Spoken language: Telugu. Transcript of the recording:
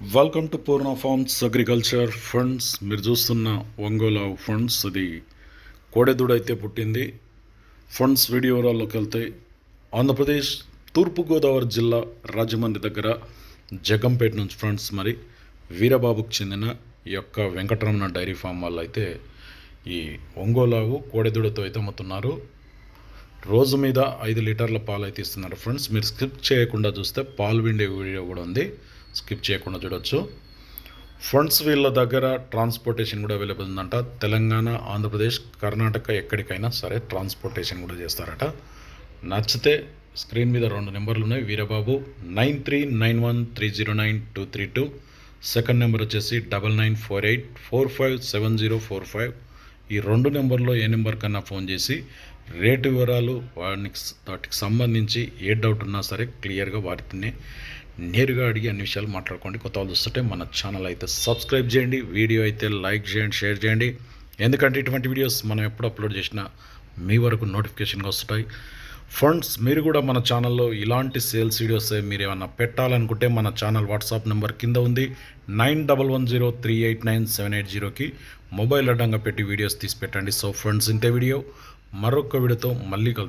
Welcome to Purna farms agriculture funds మీరు చూస్తున్న ఒంగోలు ఫండ్స్ అది కోడెదూడ అయితే పుట్టింది ఫండ్స్ వీడియోలోకి వెళ్తే ఆంధ్రప్రదేశ్ తూర్పుగోదావరి జిల్లా రాజమండ్రి దగ్గర జగంపేట నుంచి ఫ్రెండ్స్ మరి వీరబాబుకు చెందిన ఈ యొక్క వెంకటరమణ డైరీ ఫామ్ వాళ్ళు అయితే ఈ ఒంగోలావు కోడెదూడతో అయితే అమ్ముతున్నారు. రోజు మీద ఐదు లీటర్ల పాలు అయితే ఇస్తున్నారు ఫ్రెండ్స్ మీరు స్కిప్ చేయకుండా చూస్తే పాలు విండే వీడియో కూడా ఉంది. స్కిప్ చేయకుండా చూడొచ్చు. ఫండ్స్ వీళ్ళ దగ్గర ట్రాన్స్పోర్టేషన్ కూడా అవైలబుల్ ఉందంట. తెలంగాణ ఆంధ్రప్రదేశ్ కర్ణాటక ఎక్కడికైనా సరే ట్రాన్స్పోర్టేషన్ కూడా చేస్తారట. నచ్చితే స్క్రీన్ మీద రెండు నెంబర్లు ఉన్నాయి. Veerababu nine three nine one three zero nine two three two. Second number వచ్చేసి double nine four eight four five seven zero four five. ఈ రెండు నెంబర్లో ఏ నెంబర్ కన్నా ఫోన్ చేసి రేటు వివరాలు వాటికి వాటికి సంబంధించి ఏ డౌట్ ఉన్నా సరే క్లియర్గా వాటిని నేరుగా అడిగి అన్ని విషయాలు మాట్లాడుకోండి. కొత్త వాళ్ళు చూస్తుంటే మన ఛానల్ అయితే సబ్స్క్రైబ్ చేయండి. వీడియో అయితే లైక్ చేయండి షేర్ చేయండి. ఎందుకంటే ఇటువంటి వీడియోస్ మనం ఎప్పుడు అప్లోడ్ చేసినా మీ వరకు నోటిఫికేషన్గా వస్తుంటాయి ఫ్రెండ్స్ మీరు కూడా మన ఛానల్లో ఇలాంటి సేల్స్ వీడియోస్ మీరు ఏమైనా పెట్టాలనుకుంటే మన ఛానల్ వాట్సాప్ నెంబర్ కింద ఉంది. Nine double one zero three eight nine seven eight జీరోకి మొబైల్ అడ్డంగా పెట్టి వీడియోస్ తీసి పెట్టండి. సో ఫ్రెండ్స్ ఇంతే వీడియో. మరొక వీడియోతో మళ్ళీ కలుద్దాం.